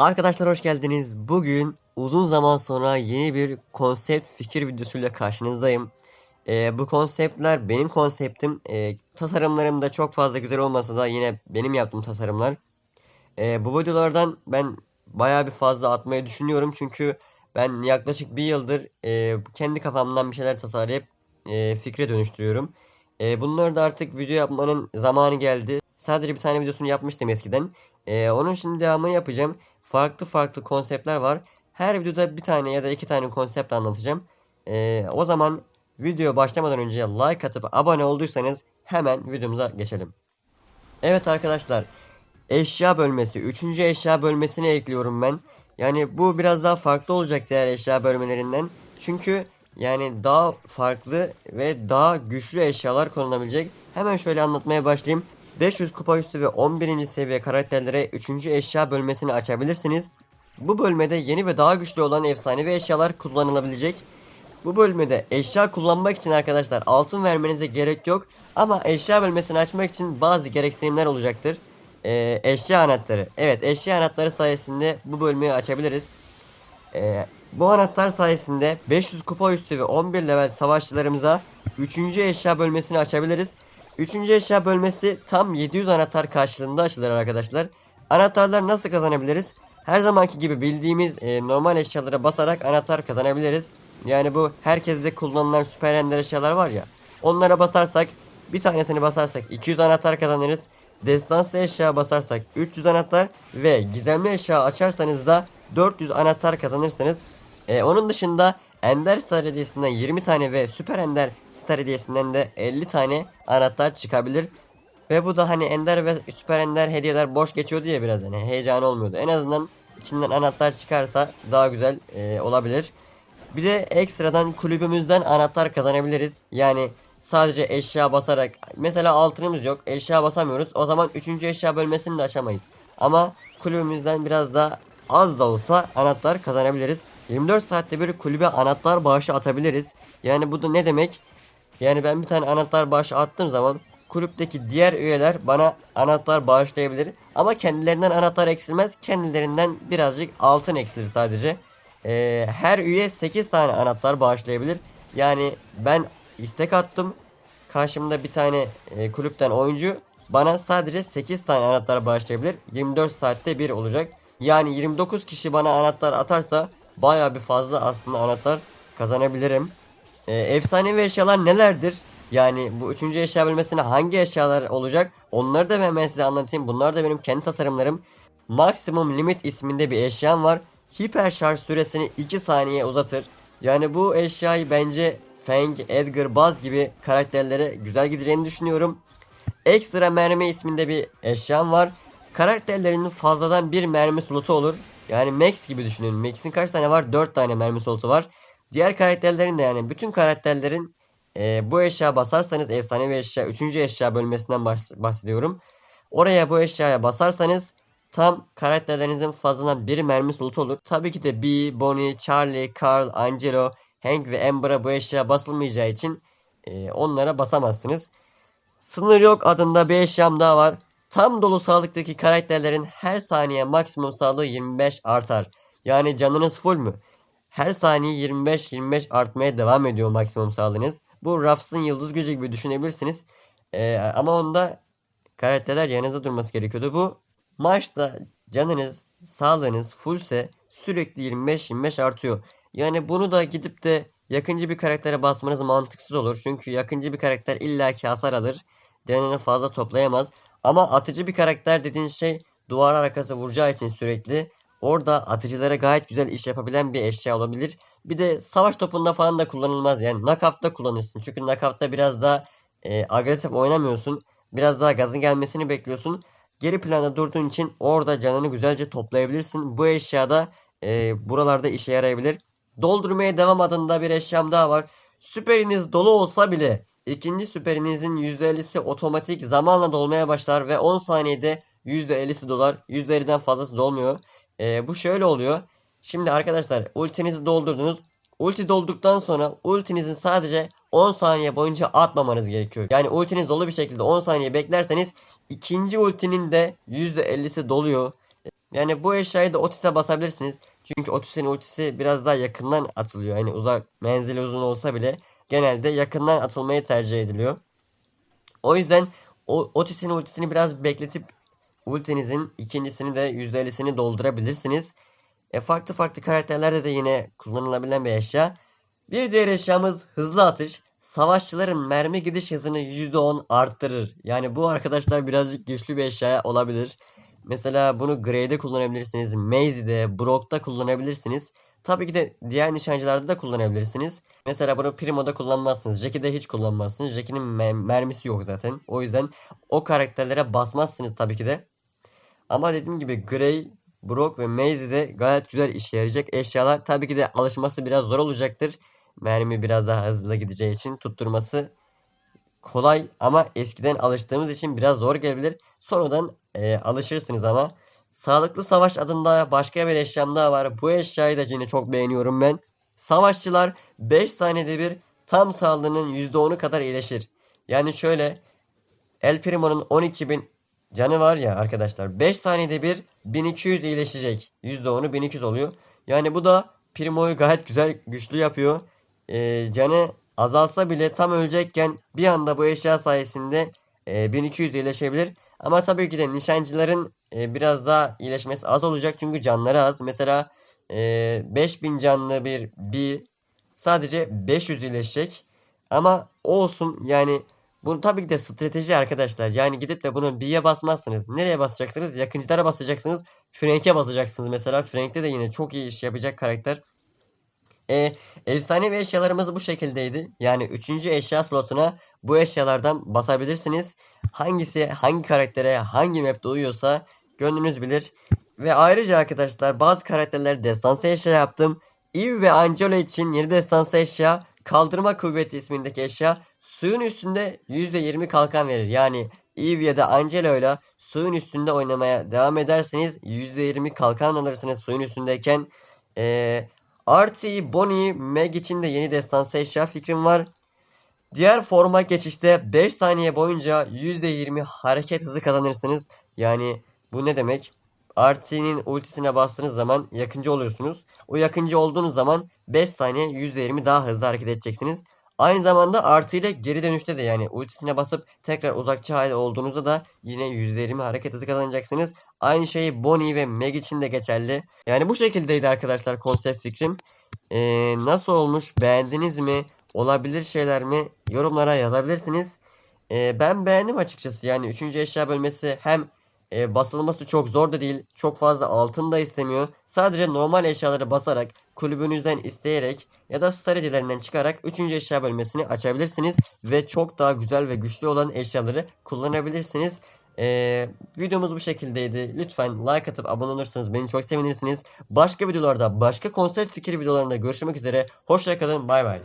Arkadaşlar hoş geldiniz. Bugün uzun zaman sonra yeni bir konsept fikir videosuyla karşınızdayım. Ee, bu konseptler benim konseptim. Ee, tasarımlarım da çok fazla güzel olmasa da yine benim yaptığım tasarımlar. Ee, bu videolardan ben bayağı bir fazla atmayı düşünüyorum. Çünkü ben yaklaşık bir yıldır e, kendi kafamdan bir şeyler tasarlayıp e, fikre dönüştürüyorum. E, bunları da artık video yapmanın zamanı geldi. Sadece bir tane videosunu yapmıştım eskiden. E, onun şimdi devamını yapacağım. Farklı farklı konseptler var. Her videoda bir tane ya da iki tane konsept anlatacağım. E, o zaman video başlamadan önce like atıp abone olduysanız hemen videomuza geçelim. Evet arkadaşlar. Eşya bölmesi. Üçüncü eşya bölmesine ekliyorum ben. Yani bu biraz daha farklı olacak diğer eşya bölmelerinden. Çünkü yani daha farklı ve daha güçlü eşyalar konulabilecek. Hemen şöyle anlatmaya başlayayım. 500 kupa üstü ve 11. seviye karakterlere 3. eşya bölmesini açabilirsiniz. Bu bölmede yeni ve daha güçlü olan efsanevi eşyalar kullanılabilecek. Bu bölmede eşya kullanmak için arkadaşlar altın vermenize gerek yok. Ama eşya bölmesini açmak için bazı gereksinimler olacaktır. Ee, eşya anahtarı. Evet eşya anahtarı sayesinde bu bölümü açabiliriz. Ee, bu anahtar sayesinde 500 kupa üstü ve 11 level savaşçılarımıza 3. eşya bölmesini açabiliriz. 3. eşya bölmesi tam 700 anahtar karşılığında açılır arkadaşlar. Anahtarlar nasıl kazanabiliriz? Her zamanki gibi bildiğimiz e, normal eşyalara basarak anahtar kazanabiliriz. Yani bu herkeste kullanılan süper ender eşyalar var ya. Onlara basarsak bir tanesini basarsak 200 anahtar kazanırız. Destansı eşya basarsak 300 anahtar ve gizemli eşya açarsanız da 400 anahtar kazanırsınız. E, onun dışında Ender Star hediyesinden 20 tane ve Süper Ender Star hediyesinden de 50 tane anahtar çıkabilir. Ve bu da hani Ender ve Süper Ender hediyeler boş geçiyordu ya biraz hani heyecan olmuyordu. En azından içinden anahtar çıkarsa daha güzel e, olabilir. Bir de ekstradan kulübümüzden anahtar kazanabiliriz. Yani sadece eşya basarak mesela altınımız yok eşya basamıyoruz o zaman 3. eşya bölmesini de açamayız. Ama kulübümüzden biraz da az da olsa anahtar kazanabiliriz. 24 saatte bir kulübe anahtar bağışı atabiliriz. Yani bu da ne demek? Yani ben bir tane anahtar bağışı attığım zaman kulüpteki diğer üyeler bana anahtar bağışlayabilir. Ama kendilerinden anahtar eksilmez. Kendilerinden birazcık altın eksilir sadece. Ee, her üye 8 tane anahtar bağışlayabilir. Yani ben istek attım. Karşımda bir tane e, kulüpten oyuncu bana sadece 8 tane anahtar bağışlayabilir. 24 saatte bir olacak. Yani 29 kişi bana anahtar atarsa baya bir fazla aslında anahtar kazanabilirim. Ee, efsanevi eşyalar nelerdir? Yani bu üçüncü eşya bölmesine hangi eşyalar olacak? Onları da ben size anlatayım. Bunlar da benim kendi tasarımlarım. Maximum Limit isminde bir eşyam var. Hiper şarj süresini 2 saniye uzatır. Yani bu eşyayı bence Fang, Edgar, Buzz gibi karakterlere güzel gideceğini düşünüyorum. Ekstra mermi isminde bir eşyam var. Karakterlerinin fazladan bir mermi slotu olur. Yani Max gibi düşünün. Max'in kaç tane var? 4 tane mermi slotu var. Diğer karakterlerin de yani bütün karakterlerin e, bu eşya basarsanız efsanevi eşya 3. eşya bölmesinden bahs- bahsediyorum. Oraya bu eşyaya basarsanız tam karakterlerinizin fazladan bir mermi slotu olur. Tabii ki de Bee, Bonnie, Charlie, Carl, Angelo, Hank ve Amber'a bu eşya basılmayacağı için e, onlara basamazsınız. Sınır yok adında bir eşyam daha var. Tam dolu sağlıktaki karakterlerin her saniye maksimum sağlığı 25 artar. Yani canınız full mü? Her saniye 25-25 artmaya devam ediyor maksimum sağlığınız. Bu Ruffs'ın yıldız gücü gibi düşünebilirsiniz. Ee, ama onda karakterler yanınızda durması gerekiyordu. Bu maçta canınız, sağlığınız fullse sürekli 25-25 artıyor. Yani bunu da gidip de yakıncı bir karaktere basmanız mantıksız olur. Çünkü yakıncı bir karakter illaki hasar alır. Canını fazla toplayamaz. Ama atıcı bir karakter dediğin şey duvar arkası vuracağı için sürekli orada atıcılara gayet güzel iş yapabilen bir eşya olabilir. Bir de savaş topunda falan da kullanılmaz. Yani knockout'ta kullanırsın. Çünkü knockout'ta biraz daha e, agresif oynamıyorsun. Biraz daha gazın gelmesini bekliyorsun. Geri planda durduğun için orada canını güzelce toplayabilirsin. Bu eşyada e, buralarda işe yarayabilir. Doldurmaya devam adında bir eşyam daha var. Süperiniz dolu olsa bile ikinci süperinizin %50'si otomatik zamanla dolmaya başlar ve 10 saniyede %50'si dolar. %50'den fazlası dolmuyor. Ee, bu şöyle oluyor. Şimdi arkadaşlar ultinizi doldurdunuz. Ulti dolduktan sonra ultinizin sadece 10 saniye boyunca atmamanız gerekiyor. Yani ultiniz dolu bir şekilde 10 saniye beklerseniz ikinci ultinin de %50'si doluyor. Yani bu eşyayı da Otis'e basabilirsiniz. Çünkü Otis'in ultisi biraz daha yakından atılıyor. Yani uzak menzili uzun olsa bile genelde yakından atılmayı tercih ediliyor. O yüzden Otis'in ultisini biraz bekletip ultinizin ikincisini de %50'sini doldurabilirsiniz. E, farklı farklı karakterlerde de yine kullanılabilen bir eşya. Bir diğer eşyamız hızlı atış. Savaşçıların mermi gidiş hızını %10 arttırır. Yani bu arkadaşlar birazcık güçlü bir eşya olabilir. Mesela bunu Grey'de kullanabilirsiniz. Maze'de, Brock'ta kullanabilirsiniz. Tabii ki de diğer nişancılarda da kullanabilirsiniz. Mesela bunu Primo'da kullanmazsınız. Jackie'de hiç kullanmazsınız. Jackie'nin me- mermisi yok zaten. O yüzden o karakterlere basmazsınız tabii ki de. Ama dediğim gibi Grey, Brock ve Maze'de gayet güzel işe yarayacak eşyalar. Tabii ki de alışması biraz zor olacaktır. Mermi biraz daha hızlı gideceği için tutturması kolay ama eskiden alıştığımız için biraz zor gelebilir. Sonradan e, alışırsınız ama. Sağlıklı Savaş adında başka bir eşyam daha var. Bu eşyayı da yine çok beğeniyorum ben. Savaşçılar 5 saniyede bir tam sağlığının %10'u kadar iyileşir. Yani şöyle El Primo'nun 12.000 canı var ya arkadaşlar. 5 saniyede bir 1200 iyileşecek. %10'u 1200 oluyor. Yani bu da Primo'yu gayet güzel güçlü yapıyor. Ee, canı azalsa bile tam ölecekken bir anda bu eşya sayesinde e, 1200 iyileşebilir. Ama tabii ki de nişancıların e, biraz daha iyileşmesi az olacak çünkü canları az. Mesela e, 5000 canlı bir bir sadece 500 iyileşecek. Ama olsun yani bu tabii ki de strateji arkadaşlar. Yani gidip de bunu B'ye basmazsınız. Nereye basacaksınız? Yakıncılara basacaksınız. Frank'e basacaksınız mesela. Frank'te de yine çok iyi iş yapacak karakter. E, efsanevi eşyalarımız bu şekildeydi. Yani 3. eşya slotuna bu eşyalardan basabilirsiniz. Hangisi hangi karaktere hangi map'te uyuyorsa gönlünüz bilir. Ve ayrıca arkadaşlar bazı karakterleri destansı eşya yaptım. Eve ve Angelo için yeni destansı eşya kaldırma kuvveti ismindeki eşya suyun üstünde %20 kalkan verir. Yani Eve ya da Angelo ile suyun üstünde oynamaya devam ederseniz %20 kalkan alırsınız suyun üstündeyken. Ee, Artie, Bonnie, Meg için de yeni destansı eşya fikrim var. Diğer forma geçişte 5 saniye boyunca %20 hareket hızı kazanırsınız. Yani bu ne demek? Artie'nin ultisine bastığınız zaman yakıncı oluyorsunuz. O yakıncı olduğunuz zaman 5 saniye %20 daha hızlı hareket edeceksiniz. Aynı zamanda artı ile geri dönüşte de yani ultisine basıp tekrar uzakçı hali olduğunuzda da yine %20 hareket hızı kazanacaksınız. Aynı şey Bonnie ve Meg için de geçerli. Yani bu şekildeydi arkadaşlar konsept fikrim. Ee, nasıl olmuş? Beğendiniz mi? Olabilir şeyler mi? Yorumlara yazabilirsiniz. Ee, ben beğendim açıkçası. Yani 3. eşya bölmesi hem e, basılması çok zor da değil. Çok fazla altın da istemiyor. Sadece normal eşyaları basarak kulübünüzden isteyerek ya da stratejilerinden çıkarak 3. eşya bölmesini açabilirsiniz. Ve çok daha güzel ve güçlü olan eşyaları kullanabilirsiniz. Ee, videomuz bu şekildeydi. Lütfen like atıp abone olursanız beni çok sevinirsiniz. Başka videolarda, başka konsept fikir videolarında görüşmek üzere. Hoşçakalın, bay bay.